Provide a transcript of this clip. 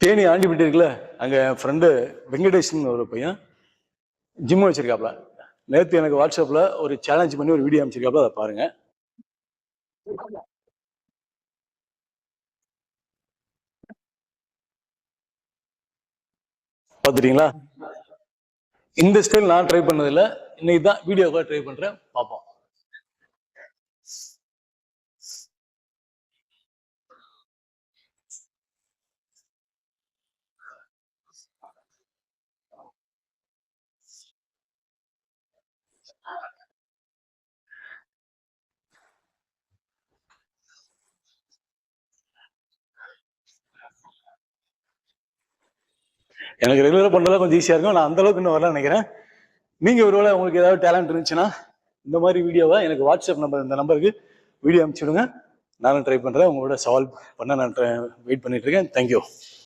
தேனி ஆண்டிப்பட்டி இருக்குல்ல அங்கே என் ஃப்ரெண்டு வெங்கடேஷன் ஒரு பையன் ஜிம் வச்சிருக்காப்ல. நேற்று எனக்கு வாட்ஸ்அப்பில் ஒரு சேலஞ்ச் பண்ணி ஒரு வீடியோ அமைச்சிருக்காப்ல அதை பாருங்க. பார்த்துட்டீங்களா? இந்த ஸ்டைல் நான் ட்ரை பண்ணதில்ல. இன்னைக்கு தான் வீடியோக்காக ட்ரை பண்ணுறேன் பார்ப்போம். எனக்கு ரெகுலராக பண்ணுறதுல கொஞ்சம் ஈஸியாக இருக்கும். நான் அந்த அளவுக்கு இன்னும் வரல நினைக்கிறேன். நீங்கள் ஒருவேளை உங்களுக்கு ஏதாவது டேலண்ட் இருந்துச்சுன்னா இந்த மாதிரி வீடியோவை எனக்கு வாட்ஸ்அப் நம்பர் இந்த நம்பருக்கு வீடியோ அனுப்பிச்சு விடுங்க. நானும் ட்ரை பண்ணுறேன் உங்களோட சால்வ் பண்ண நான் வெயிட் பண்ணிட்டு இருக்கேன். தேங்க்யூ